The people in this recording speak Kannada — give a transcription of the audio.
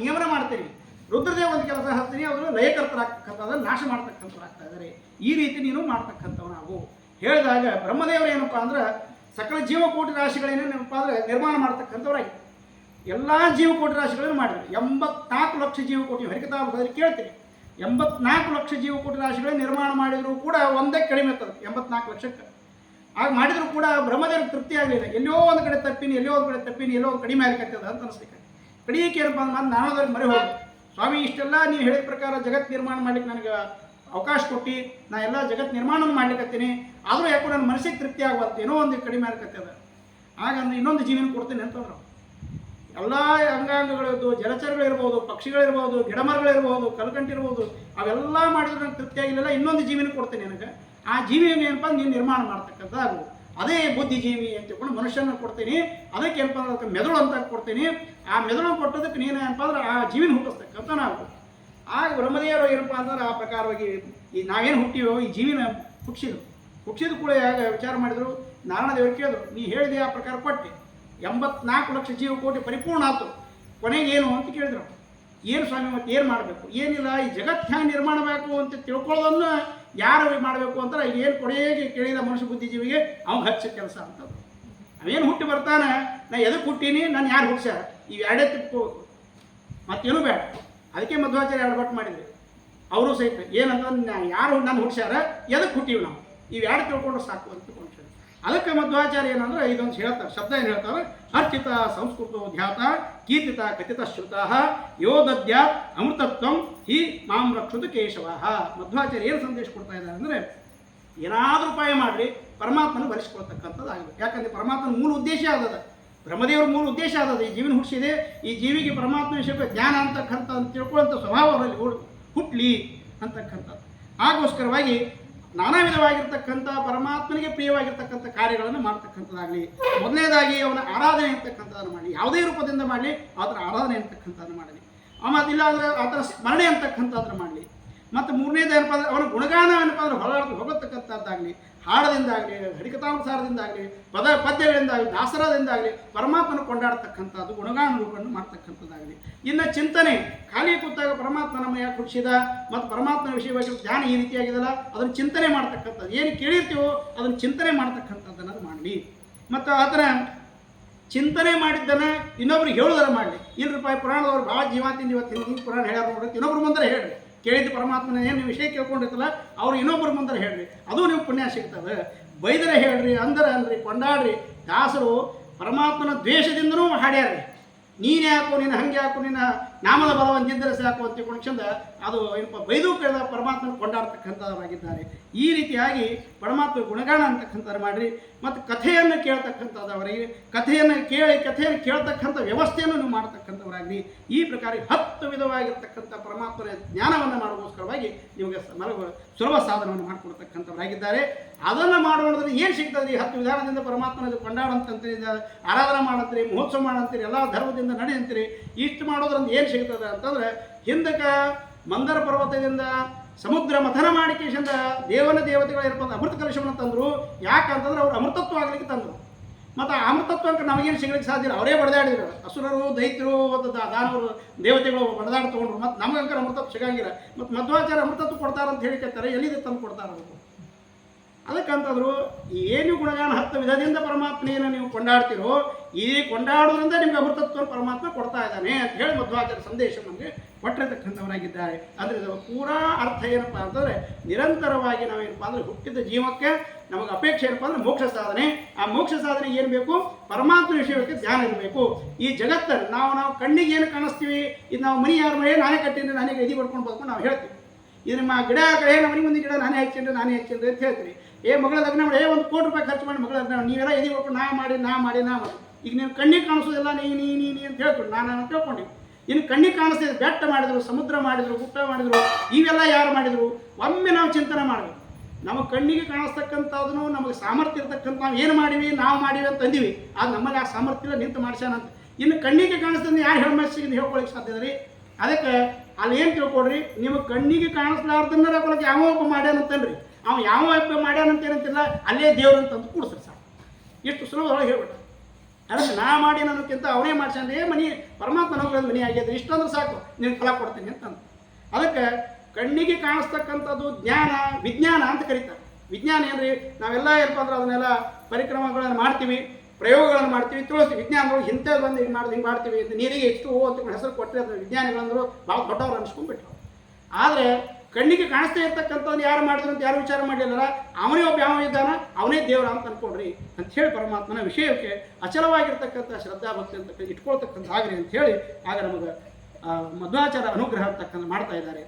ನಿಯಮನ ಮಾಡ್ತೀರಿ. ರುದ್ರದೇವ ಒಂದು ಕೆಲಸ ಹಾಕ್ತೀನಿ ಅವರು ಲಯಕರ್ತರಾಗ್ತಕ್ಕಂಥದ್ದು ನಾಶ ಮಾಡ್ತಕ್ಕಂಥವ್ರಾಗ್ತಾ ಇದ್ದಾರೆ ಈ ರೀತಿ ನೀನು ಮಾಡ್ತಕ್ಕಂಥವು ನಾವು ಹೇಳಿದಾಗ ಬ್ರಹ್ಮದೇವರು ಏನಪ್ಪ ಅಂದ್ರೆ, ಸಕಲ ಜೀವಕೋಟಿ ರಾಶಿಗಳೇನೇನಪ್ಪ ಅಂದ್ರೆ ನಿರ್ಮಾಣ ಮಾಡ್ತಕ್ಕಂಥವ್ರಾಗಿ ಎಲ್ಲ ಜೀವಕೋಟಿ ರಾಶಿಗಳನ್ನು ಮಾಡಿದ್ರು. ಎಂಬತ್ನಾಲ್ಕು ಲಕ್ಷ ಜೀವಕೋಟಿ ಹರಿಕತಾ ಕೇಳ್ತೀರಿ ಎಂಬತ್ನಾಲ್ಕು ಲಕ್ಷ ಜೀವಕೋಟಿ ರಾಶಿಗಳೇ ನಿರ್ಮಾಣ ಮಾಡಿದರೂ ಕೂಡ ಒಂದೇ ಕಡಿಮೆ ಇರ್ತದೆ ಎಂಬತ್ನಾಲ್ಕು ಲಕ್ಷಕ್ಕೆ. ಆಗ ಮಾಡಿದರೂ ಕೂಡ ಬ್ರಹ್ಮದೇವರು ತೃಪ್ತಿ ಆಗಲಿಲ್ಲ. ಎಲ್ಲೋ ಒಂದು ಕಡೆ ತಪ್ಪಿನಿ ಎಲ್ಲೋ ಒಂದು ಕಡೆ ತಪ್ಪಿನಿ, ಎಲ್ಲೋ ಒಂದು ಕಡಿಮೆ ಆಗ್ಲಿಕ್ಕತ್ತದ ಅಂತ ಅನಿಸ್ಲಿಕ್ಕೆ ಕಡಿಯಕ್ಕೆ ಏನಪ್ಪ ಅಂದ್ರೆ ನಾನೋದ್ರಲ್ಲಿ ಮರೆ ಹೋಗಿ ಸ್ವಾಮಿ, ಇಷ್ಟೆಲ್ಲ ನೀವು ಹೇಳಿದ ಪ್ರಕಾರ ಜಗತ್ ನಿರ್ಮಾಣ ಮಾಡ್ಲಿಕ್ಕೆ ನನಗೆ ಅವಕಾಶ ಕೊಟ್ಟು, ನಾ ಎಲ್ಲ ಜಗತ್ ನಿರ್ಮಾಣ ಮಾಡ್ಲಿಕ್ಕತ್ತೀನಿ ಆದರೂ ಯಾಕೋ ನನ್ನ ಮನಸ್ಸಿಗೆ ತೃಪ್ತಿ ಆಗುವಂತ ಏನೋ ಒಂದು ಕಡಿಮೆ ಆಗತ್ತೆ ಆಗ ಹಾಗಂದ್ರೆ ಇನ್ನೊಂದು ಜೀವನ ಕೊಡ್ತೀನಿ ಅಂತಂದ್ರು ಎಲ್ಲ ಅಂಗಾಂಗಗಳಿರ್ಬೋದು ಜಲಚರಗಳಿರ್ಬೋದು ಪಕ್ಷಿಗಳಿರ್ಬೋದು ಗಿಡಮರಗಳಿರ್ಬೋದು, ಕಲ್ಕಂಟಿರ್ಬೋದು, ಅವೆಲ್ಲ ಮಾಡಿದ್ರೆ ನನಗೆ ತೃಪ್ತಿ ಆಗಿಲ್ಲ. ಇನ್ನೊಂದು ಜೀವನ ಕೊಡ್ತೀನಿ ನನಗೆ. ಆ ಜೀವಿನ ಏನಪ್ಪ ನೀನು ನಿರ್ಮಾಣ ಮಾಡ್ತಕ್ಕಂಥದ್ದು ಅದೇ ಬುದ್ಧಿಜೀವಿ ಅಂತ ಹೇಳ್ಕೊಂಡು ಮನುಷ್ಯನ ಕೊಡ್ತೀನಿ. ಅದಕ್ಕೆ ಏನಪ್ಪ ಅಂದ್ರೆ ಅದಕ್ಕೆ ಮೆದುಳು ಅಂತ ಕೊಡ್ತೀನಿ. ಆ ಮೆದುಳು ಕೊಟ್ಟದಕ್ಕೆ ನೀನು ಏನಪ್ಪ ಅಂದ್ರೆ ಆ ಜೀವಿನ ಹುಟ್ಟಿಸ್ತಕ್ಕಂಥ ನಾವು ಆಗ ಬ್ರಹ್ಮದೇವರು ಏನಪ್ಪ ಅಂದ್ರೆ ಆ ಪ್ರಕಾರವಾಗಿ ಈ ನಾವೇನು ಹುಟ್ಟಿವೋ ಈ ಜೀವಿನ ಹುಟ್ಟಿಸಿದ್ರು. ಹುಟ್ಟಿಸಿದ ಕೂಡ ವಿಚಾರ ಮಾಡಿದ್ರು? ನಾರಾಯಣ ದೇವರು ಕೇಳಿದ್ರು, ನೀ ಹೇಳಿದೆ ಆ ಪ್ರಕಾರ ಕೊಟ್ಟೆ. ಎಂಬತ್ನಾಲ್ಕು ಲಕ್ಷ ಜೀವ ಕೋಟಿ ಪರಿಪೂರ್ಣ ಆಯ್ತು ಕೊನೆಗೇನು? ಅಂತ ಕೇಳಿದ್ರು. ಏನು ಸ್ವಾಮಿ, ಮತ್ತೆ ಏನು ಮಾಡಬೇಕು? ಏನಿಲ್ಲ, ಈ ಜಗತ್ತು ಹ್ಯಾಂಗೆ ನಿರ್ಮಾಣ ಮಾಡಬೇಕು ಅಂತ ತಿಳ್ಕೊಳ್ಳೋದನ್ನು ಯಾರು ಮಾಡಬೇಕು ಅಂತಾರೆ ಏನು ಕೊಡೆಯಾಗಿ ಕೇಳಿದ ಮನುಷ್ಯ ಬುದ್ಧಿಜೀವಿಗೆ ಅವ್ನು ಹಚ್ಚ ಕೆಲಸ ಅಂತ ಅವೇನು ಹುಟ್ಟಿ ಬರ್ತಾನೆ? ನಾ ಎದಕ್ಕೆ ಹುಟ್ಟೀನಿ? ನಾನು ಯಾರು ಹುಡ್ಸ್ಯಾರ ಎರಡೇ ತಿಳ್ಕೋಬೇಕು ಮತ್ತೇನು ಬೇಡ. ಅದಕ್ಕೆ ಮಧ್ವಾಚಾರ್ಯ ಎರಡು ಬಟ್ ಮಾಡಿದ್ರಿ. ಅವರು ಸಹಿತ, ಏನಂತ ಯಾರು, ನಾನು ಹುಡ್ಸ್ಯಾರ ಎದಕ್ಕೆ ಹುಟ್ಟೀವಿ ನಾವು? ಇವು ಎರಡು ತಿಳ್ಕೊಂಡ್ರೆ ಸಾಕು ಅಂತ ತಿಳ್ಕೊಂಡು ಅದಕ್ಕೆ ಮಧ್ವಾಚಾರ್ಯ ಏನಂದ್ರೆ ಇದೊಂದು ಹೇಳ್ತಾರೆ, ಶಬ್ದ ಏನು ಹೇಳ್ತಾರೆ? ಅರ್ಚಿತ ಸಂಸ್ಕೃತ ಧ್ಯಾತ, ಕೀರ್ತಿತ ಕಥಿತ ಶ್ರುತ ಯೋ ದದ್ಯ ಅಮೃತತ್ವ ಹಿ ಮಾಂ ರಕ್ಷುತ ಕೇಶವ. ಮಧ್ವಾಚಾರ್ಯ ಏನು ಸಂದೇಶ ಕೊಡ್ತಾ ಇದ್ದಾರೆ ಅಂದರೆ, ಏನಾದರೂ ಉಪಾಯ ಮಾಡಲಿ, ಪರಮಾತ್ಮನ ಆಗಿದೆ ಯಾಕಂದರೆ ಪರಮಾತ್ಮನ ಮೂಲ ಉದ್ದೇಶ ಆದದ ಬ್ರಹ್ಮದೇವರ ಮೂಲ ಉದ್ದೇಶ ಆದದ ಈ ಜೀವನ ಹುಟ್ಟಿಸಿದೆ, ಈ ಜೀವಿಗೆ ಪರಮಾತ್ಮ ವಿಷಯಕ್ಕೆ ಜ್ಞಾನ ಅಂತಕ್ಕಂಥ ತಿಳ್ಕೊಳ್ಳುವಂಥ ಸ್ವಭಾವ ಅವರಲ್ಲಿ ಹುಟ್ಟಲಿ ಅಂತಕ್ಕಂಥದ್ದು. ಆಗೋಸ್ಕರವಾಗಿ ನಾನಾ ವಿಧವಾಗಿರ್ತಕ್ಕಂಥ ಪರಮಾತ್ಮನಿಗೆ ಪ್ರಿಯವಾಗಿರ್ತಕ್ಕಂಥ ಕಾರ್ಯಗಳನ್ನು ಮಾಡ್ತಕ್ಕಂಥದ್ದಾಗಲಿ, ಮೊದಲನೇದಾಗಿ ಅವನ ಆರಾಧನೆ ಅಂತಕ್ಕಂಥದ್ದನ್ನು ಮಾಡಲಿ, ಯಾವುದೇ ರೂಪದಿಂದ ಮಾಡಲಿ ಅದರ ಆರಾಧನೆ ಅಂತಕ್ಕಂಥದ್ದನ್ನು ಮಾಡಲಿ. ಆಮೇಲೆ ಇಲ್ಲ ಅಂದರೆ ಅದರ ಸ್ಮರಣೆ ಅಂತಕ್ಕಂಥದ್ದನ್ನು ಮಾಡಲಿ. ಮತ್ತು ಮೂರನೇದು ಏನಪ್ಪ ಅಂದರೆ ಅವನ ಗುಣಗಾನ ಏನಪ್ಪ ಅಂದ್ರೆ ಹೊರಡ್ತು ಹೋಗತಕ್ಕಂಥದ್ದಾಗಲಿ, ಹಾಡದಿಂದಾಗಲಿ ಹರಿಕತಾನುಸಾರದಿಂದಾಗಲಿ ಪದ ಪದ್ಯಗಳಿಂದಾಗಲಿ, ದಾಸರದಿಂದಾಗಲಿ, ಪರಮಾತ್ಮನ ಕೊಂಡಾಡ್ತಕ್ಕಂಥದ್ದು ಗುಣಗಾನ ರೂಪವನ್ನು ಮಾಡ್ತಕ್ಕಂಥದ್ದಾಗಲಿ. ಇನ್ನು ಚಿಂತನೆ, ಖಾಲಿ ಕೂತಾಗ ಪರಮಾತ್ಮ ನಮ್ಮ ಯಾಕೆ ಮತ್ತು ಪರಮಾತ್ಮನ ವಿಷಯವಾಗಿ ಧ್ಯಾನ ಈ ರೀತಿಯಾಗಿದಲ್ಲ ಅದನ್ನು ಚಿಂತನೆ ಮಾಡ್ತಕ್ಕಂಥದ್ದು. ಏನು ಕೇಳಿರ್ತೀವೋ ಅದನ್ನು ಚಿಂತನೆ ಮಾಡ್ತಕ್ಕಂಥದ್ದನ್ನು ಮಾಡಲಿ. ಮತ್ತು ಅದರ ಚಿಂತನೆ ಮಾಡಿದ್ದನ್ನು ಇನ್ನೊಬ್ರಿಗೆ ಹೇಳೋದರ ಮಾಡಲಿ. ಇಲ್ಲಿ ರೂಪಾಯಿ ಪುರಾಣದವ್ರು ಭಾಳ ಜೀವಾತಿಂದ ಇವತ್ತು ಹಿಂಗೆ ಪುರಾಣ ಹೇಳ್ಯಾರ ನೋಡ್ರಿ ಇನ್ನೊಬ್ರು ಬಂದರೆ ಹೇಳ್ರಿ. ಕೇಳಿದ ಪರಮಾತ್ಮನ ಏನು ವಿಷಯ ಕೇಳ್ಕೊಂಡಿರ್ತಲ್ಲ, ಅವ್ರು ಇನ್ನೊಬ್ಬರ ಮುಂದೆ ಹೇಳ್ರಿ. ಅದು ನೀವು ಪುಣ್ಯ ಸಿಗ್ತದೆ. ಬೈದರೆ ಹೇಳ್ರಿ, ಅಂದರ ಅಂದ್ರಿ ಕೊಂಡಾಡ್ರಿ. ದಾಸರು ಪರಮಾತ್ಮನ ದ್ವೇಷದಿಂದನೂ ಹಾಡ್ಯಾರ್ರಿ. ನೀನು ಯಾಕೋ ನೀನು ಹಂಗೆ ಯಾಕೋ ನಿನ್ನ ನಾಮದ ಬಲವನ್ನು ಒಂದಿದ್ದರೆ ಸಾಕು ಅಂತ ತಿಳ್ಕೊಂಡು ಅದು ಏನಪ್ಪ ಬೈದು ಕೇಳಿದ ಪರಮಾತ್ಮನ ಕೊಂಡಾಡ್ತಕ್ಕಂಥವರಾಗಿದ್ದಾರೆ ಈ ರೀತಿಯಾಗಿ ಪರಮಾತ್ಮ ಗುಣಗಾನ ಅಂತಕ್ಕಂಥದ್ದು ಮಾಡಿರಿ, ಮತ್ತು ಕಥೆಯನ್ನು ಕೇಳ್ತಕ್ಕಂಥದ್ದವರಿಗೆ ಕಥೆಯನ್ನು ಕೇಳಿ, ಕಥೆಯನ್ನು ಕೇಳ್ತಕ್ಕಂಥ ವ್ಯವಸ್ಥೆಯನ್ನು ನೀವು ಮಾಡ್ತಕ್ಕಂಥವರಾಗ್ರಿ. ಈ ಪ್ರಕಾರ ಹತ್ತು ವಿಧವಾಗಿರ್ತಕ್ಕಂಥ ಪರಮಾತ್ಮನ ಜ್ಞಾನವನ್ನು ಮಾಡೋಗೋಸ್ಕರವಾಗಿ ನಿಮಗೆ ಸುಲಭ ಸಾಧನವನ್ನು ಮಾಡಿಕೊಡ್ತಕ್ಕಂಥವರಾಗಿದ್ದಾರೆ. ಅದನ್ನು ಮಾಡೋದ್ರಲ್ಲಿ ಏನು ಸಿಗ್ತದೆ ಈ ಹತ್ತು ವಿಧಾನದಿಂದ ಪರಮಾತ್ಮನ ಕೊಂಡಾಡಂತಂತೀರಿ ಆರಾಧನೆ ಮಾಡಂತೀರಿ, ಮಹೋತ್ಸವ ಮಾಡಂತೀರಿ, ಎಲ್ಲ ಧರ್ಮದಿಂದ ನಡೆಯಂತೀರಿ, ಇಷ್ಟು ಮಾಡೋದ್ರಿಂದ ಏನು ಸಿಗ್ತದೆ ಅಂತಂದ್ರೆ ಹಿಂದಕ್ಕೆ ಮಂದರ ಪರ್ವತದಿಂದ ಸಮುದ್ರ ಮಥನ ಮಾಡಿಕೇಶಿಂದ ದೇವನ ದೇವತೆಗಳು ಇರ್ಬೋದು ಅಮೃತ ಕಲಶವನ್ನು ತಂದರು. ಯಾಕಂತಂದ್ರೆ ಅವರು ಅಮೃತತ್ವ ಆಗಲಿಕ್ಕೆ ತಂದರು. ಮತ್ತು ಆ ಅಮೃತತ್ವ ಅಂತ ನಮಗೇನು ಸಿಗ್ಲಿಕ್ಕೆ ಸಾಧ್ಯ ಇಲ್ಲ. ಅವರೇ ಬಡದಾಡಿದ್ರು. ಅಸುರರು, ದೈತ್ಯರು ಮತ್ತು ದಾನವರು, ದೇವತೆಗಳು ಬಡದಾಡಿ ತೊಗೊಂಡ್ರು ಮತ್ತು ನಮಗಂಕರ ಅಮೃತತ್ವ ಸಿಗಂಗಿಲ್ಲ. ಮತ್ತು ಮಧ್ವಾಚಾರ ಅಮೃತತ್ವ ಕೊಡ್ತಾರಂತ ಹೇಳಿಕತ್ತಾರೆ ಎಲ್ಲಿದೆ ತಂದು ಕೊಡ್ತಾರೆ ಅವರು ಅದಕ್ಕಂತಂದ್ರು ಏನು ಗುಣಗಾನ ಹತ್ತು ವಿಧದಿಂದ ಪರಮಾತ್ಮೆಯನ್ನು ನೀವು ಕೊಂಡಾಡ್ತಿರೋ, ಈ ಕೊಂಡಾಡೋದ್ರಿಂದ ನಿಮ್ಗೆ ಅಮೃತತ್ವ ಪರಮಾತ್ಮ ಕೊಡ್ತಾ ಇದ್ದಾನೆ ಅಂತ ಹೇಳಿ ಮಧ್ವಾಚಾರ ಸಂದೇಶ ನಮಗೆ ಕೊಟ್ಟಿರತಕ್ಕಂಥವರಾಗಿದ್ದಾರೆ. ಅಂದರೆ ಇದರ ಪೂರಾ ಅರ್ಥ ಏನಪ್ಪ ಅಂತಂದರೆ ನಿರಂತರವಾಗಿ ನಾವೇನಪ್ಪ ಅಂದರೆ ಹುಟ್ಟಿದ ಜೀವಕ್ಕೆ ನಮಗೆ ಅಪೇಕ್ಷೆ ಏನಪ್ಪ ಅಂದರೆ ಮೋಕ್ಷ ಸಾಧನೆ. ಆ ಮೋಕ್ಷ ಸಾಧನೆ ಏನು ಬೇಕು? ಪರಮಾತ್ಮ ವಿಷಯಕ್ಕೆ ಧ್ಯಾನ ಇರಬೇಕು. ಈ ಜಗತ್ತಲ್ಲಿ ನಾವು ನಾವು ಕಣ್ಣಿಗೆ ಏನು ಕಾಣಿಸ್ತೀವಿ? ಇದು ನಾವು ಮನಿ ಯಾರು ಮನೆ ನಾನೇ ಕಟ್ಟಿದ್ರೆ ನನಗೆ ಇದು ಬಡ್ಕೊಂಡು ಬದ್ಕೊಂಡು ನಾವು ಹೇಳ್ತೀವಿ. ಇದು ನಿಮ್ಮ ಗಿಡ ಕಡೆ ನಮ್ಮ ಮನೆ ಮುಂದೆ ಗಿಡ, ನಾನೇ ಹಚ್ಚಿಂಡ್ರೆ ನಾನೇ ಹಚ್ಚಿಂಡ್ರೆ ಅಂತ ಹೇಳ್ತೀನಿ ಏ, ಮಗಳ ಲಗ್ನ ಮಾಡಿ. ಏ, ಒಂದು ಕೋಟಿ ರೂಪಾಯಿ ಖರ್ಚು ಮಾಡಿ ಮಗಳ ಲಗ್ನ. ನೀವೆಲ್ಲ ಎದಿ ಬಡ್ಕೊಂಡು ನಾ ಮಾಡಿ ನಾ ಮಾಡಿ ನಾ ಮಾಡಿ. ಈಗ ನೀನು ಕಣ್ಣಿಗೆ ಕಾಣಿಸೋದಿಲ್ಲ, ನೀ ನೀ ನೀ ಅಂತ ಹೇಳ್ಕೊಂಡು ನಾನು ನಾನು ತಿಳ್ಕೊಂಡು. ಇನ್ನು ಕಣ್ಣಿಗೆ ಕಾಣಿಸ್ತಿದೆ ಬೆಟ್ಟ ಮಾಡಿದ್ರು, ಸಮುದ್ರ ಮಾಡಿದ್ರು ಗುಟ್ಟ ಮಾಡಿದ್ರು ಇವೆಲ್ಲ ಯಾರು ಮಾಡಿದ್ರು? ಒಮ್ಮೆ ನಾವು ಚಿಂತನೆ ಮಾಡಬೇಕು. ನಮ್ಮ ಕಣ್ಣಿಗೆ ಕಾಣಿಸ್ತಕ್ಕಂಥದನ್ನು ನಮಗೆ ಸಾಮರ್ಥ್ಯ ಇರತಕ್ಕಂಥ ನಾವು ಏನು ಮಾಡಿವಿ, ನಾವು ಮಾಡಿವಿ ಅಂತ ಅಂದೀವಿ. ಅದು ನಮ್ಮಲ್ಲಿ ಆ ಸಾಮರ್ಥ್ಯ ನಿಂತು ಮಾಡ್ಸ್ಯಾನಂತ ಇನ್ನು ಕಣ್ಣಿಗೆ ಕಾಣಿಸ್ತದೆ ಯಾರು ಹೆಣ್ಮಸ್ಸಿಗೆ ಹೇಳ್ಕೊಳಕ್ಕೆ ಸಾಧ್ಯ ರೀ. ಅದಕ್ಕೆ ಅಲ್ಲಿ ಏನು ತಿಳ್ಕೊಡ್ರಿ? ನಿಮಗೆ ಕಣ್ಣಿಗೆ ಕಾಣಿಸ್ಲಾರ್ದನ್ನ ಕೊಳಕ್ಕೆ ಯಾವ ಒಬ್ಬ ಮಾಡ್ಯಾನಂತನ್ರಿ ಅವ ಯಾವ ಒಬ್ಬ ಮಾಡ್ಯಾನಂತ ಏನಂತಿಲ್ಲ ಅಲ್ಲೇ ದೇವ್ರು ಅಂತಂದು ಕೂಡಿಸ್ರಿ ಸರ್ ಇಷ್ಟು ಸುಲಭವಾಗಿ ಹೇಳ್ಬಿಟ್ಟು. ಅದಕ್ಕೆ ನಾ ಮಾಡಿ ಅನ್ನೋಕ್ಕಿಂತ ಅವನೇ ಮಾಡ್ಸಂದ್ರೆ ಏ ಮನಿ ಪರಮಾತ್ಮ ಅನುಗ್ರಹದ ಮನಿ ಆಗ್ಯದ ಇಷ್ಟಂದ್ರೆ ಸಾಕು, ನೀನು ಫಲ ಕೊಡ್ತೀನಿ ಅಂತಂದು. ಅದಕ್ಕೆ ಕಣ್ಣಿಗೆ ಕಾಣಿಸ್ತಕ್ಕಂಥದ್ದು ಜ್ಞಾನ, ವಿಜ್ಞಾನ ಅಂತ ಕರೀತಾರೆ. ವಿಜ್ಞಾನ ಏನ್ರಿ? ನಾವೆಲ್ಲ ಏನಪ್ಪ ಅಂದ್ರೆ ಅದನ್ನೆಲ್ಲ ಪರಿಕ್ರಮಗಳನ್ನು ಮಾಡ್ತೀವಿ. ಪ್ರಯೋಗಗಳನ್ನು ಮಾಡ್ತೀವಿ ತಿಳಿಸ್ತೀವಿ ವಿಜ್ಞಾನಗಳು ಇಂಥದ್ದು ಬಂದು ಹಿಂಗೆ ಮಾಡಿ ಹಿಂಗೆ ಮಾಡ್ತೀವಿ ಅಂತ ನೀರಿಗೆ ಎಷ್ಟು ಹೋ ಅಂತ ಹೆಸರು ಕೊಟ್ಟರೆ ಅದು ವಿಜ್ಞಾನಿಗಳಂದ್ರು ಭಾಳ ದೊಡ್ಡವ್ರು ಅನ್ಸ್ಕೊಂಡ್ಬಿಟ್ರು. ಆದರೆ ಕಣ್ಣಿಗೆ ಕಾಣಿಸ್ತಾ ಇರ್ತಕ್ಕಂಥದ್ದು ಯಾರು ಮಾಡಿದ್ರು ಅಂತ ಯಾರು ವಿಚಾರ ಮಾಡಲಿಲ್ಲ ಅವನೇ ಒಬ್ಬ ಯಾವ ಇದ್ದಾನ ಅವನೇ ದೇವರ ಅಂತ ಅನ್ಕೊಂಡ್ರಿ ಅಂತ ಹೇಳಿ ಪರಮಾತ್ಮನ ವಿಷಯಕ್ಕೆ ಅಚಲವಾಗಿರ್ತಕ್ಕಂಥ ಶ್ರದ್ಧಾ ಭಕ್ತಿ ಅಂತ ಇಟ್ಕೊಳ್ತಕ್ಕಂಥ ಆಗ್ರಿ ಅಂತ ಹೇಳಿ ಆಗ ನಮಗೆ ಮಧ್ವಾಚಾರ ಅನುಗ್ರಹ ಅಂತಕ್ಕಂಥ ಮಾಡ್ತಾ ಇದ್ದಾರೆ.